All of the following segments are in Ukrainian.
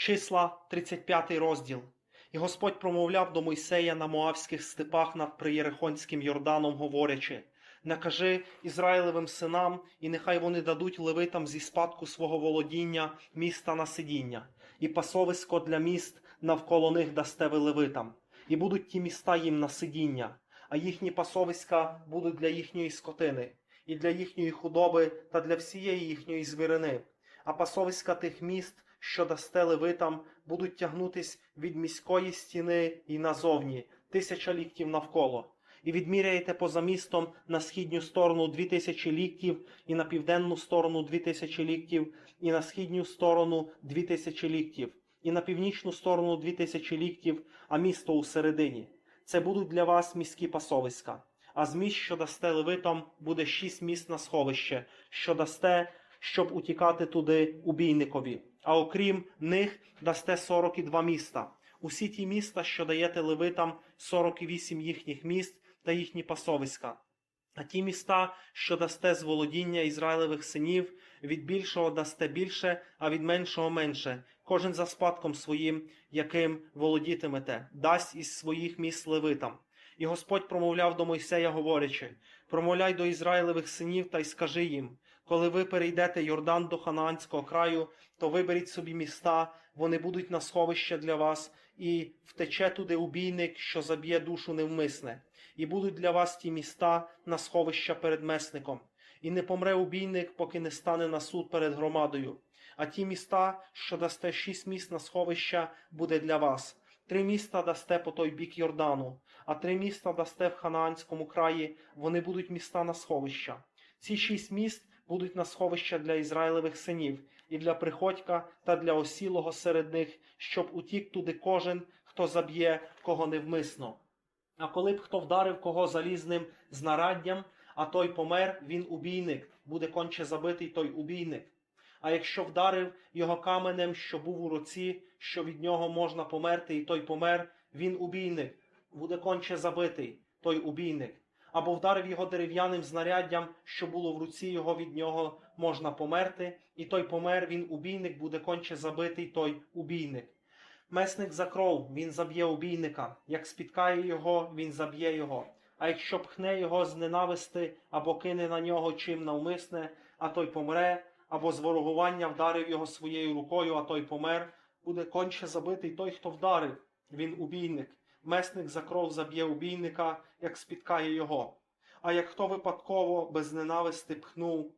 Числа 35 розділ. І Господь промовляв до Мойсея на Моавських степах над Приєрихонським Йорданом, говорячи: Накажи Ізраїлевим синам, і нехай вони дадуть левитам зі спадку свого володіння міста на сидіння, і пасовисько для міст навколо них дасте ви левитам, і будуть ті міста їм на сидіння, а їхні пасовиська будуть для їхньої скотини, і для їхньої худоби та для всієї їхньої звірини. А пасовиська тих міст, що дасте левитам, будуть тягнутись від міської стіни і назовні, тисяча ліктів навколо. І відміряєте поза містом на східню сторону дві тисячі ліктів, і на південну сторону дві тисячі ліктів, і на східню сторону дві тисячі ліктів, і на північну сторону дві тисячі ліктів, а місто у середині. Це будуть для вас міські пасовиська. А з міст, що дасте левитам, буде шість міст на сховище, що дасте, щоб утікати туди убійникові. А окрім них дасте сорок і два міста. Усі ті міста, що даєте левитам, сорок і вісім їхніх міст та їхні пасовиська. А ті міста, що дасте з володіння Ізраїлевих синів, від більшого дасте більше, а від меншого менше, кожен за спадком своїм, яким володітимете, дасть із своїх міст левитам. І Господь промовляв до Мойсея, говорячи: промовляй до Ізраїлевих синів та й скажи їм: коли ви перейдете Йордан до Ханаанського краю, то виберіть собі міста, вони будуть на сховище для вас, і втече туди убійник, що заб'є душу невмисне, і будуть для вас ті міста на сховища перед месником. І не помре убійник, поки не стане на суд перед громадою. А ті міста, що дасте шість міст на сховища, буде для вас. Три міста дасте по той бік Йордану, а три міста дасте в Ханаанському краї, вони будуть міста на сховища. Ці шість міст будуть на сховища для Ізраїлевих синів, і для приходька та для осілого серед них, щоб утік туди кожен, хто заб'є кого невмисно. А коли б хто вдарив кого залізним знараддям, а той помер, він убійник, буде конче забитий той убійник. А якщо вдарив його каменем, що був у руці, що від нього можна померти, і той помер, він убійник, буде конче забитий, той убійник. Або вдарив його дерев'яним знаряддям, що було в руці його від нього можна померти, і той помер, він убійник, буде конче забитий, той убійник. Месник за кров, він заб'є убійника, як спіткає його, він заб'є його. А якщо пхне його з ненависти або кине на нього чим навмисне, а той помре, або з ворогування вдарив його своєю рукою, а той помер, буде конче забитий той, хто вдарив, він убійник. Месник за кров заб'є убійника, як спіткає його. А як хто випадково без ненависти пхнув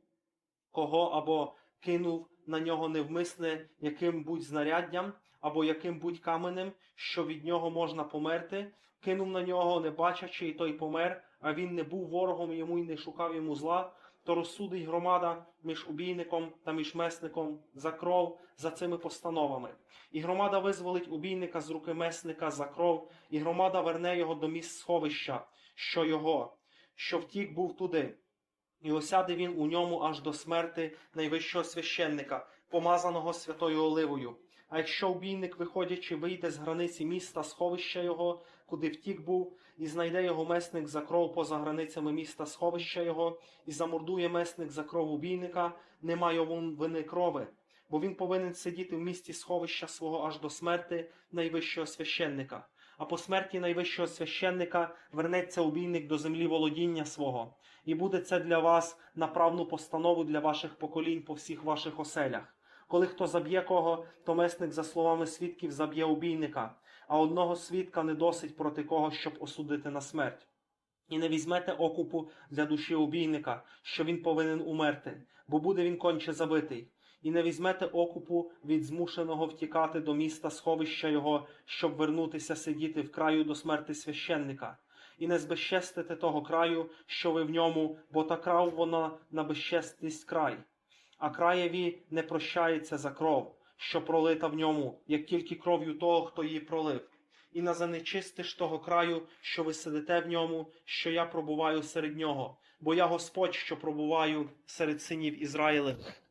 кого або кинув на нього невмисне яким будь знаряддям, або яким будь каменем, що від нього можна померти, кинув на нього, не бачачи, і той помер, а він не був ворогом йому і не шукав йому зла, то розсудить громада між убійником та між месником за кров за цими постановами. І громада визволить убійника з руки месника за кров, і громада верне його до місць сховища, що його, що втік був туди. І осяде він у ньому аж до смерти найвищого священника, помазаного святою оливою. А якщо убійник, виходячи, вийде з границі міста, сховища його, куди втік був, і знайде його месник за кров поза границями міста сховища його, і замордує месник за кров убійника, нема йому вини крови, бо він повинен сидіти в місті сховища свого аж до смерти найвищого священника. А по смерті найвищого священника вернеться убійник до землі володіння свого, і буде це для вас направну постанову для ваших поколінь по всіх ваших оселях. Коли хто заб'є кого, то месник, за словами свідків, заб'є убійника, а одного свідка не досить проти кого, щоб осудити на смерть. І не візьмете окупу для душі убійника, що він повинен умерти, бо буде він конче забитий. І не візьмете окупу від змушеного втікати до міста сховища його, щоб вернутися сидіти в краю до смерти священника. І не збезчестите того краю, що ви в ньому, бо та крав вона на безчестність край. А краєві не прощається за кров, що пролита в ньому, як тільки кров'ю того, хто її пролив. І на занечистиш того краю, що ви сидите в ньому, що я пробуваю серед нього, бо я Господь, що пробуваю серед синів Ізраїлевих.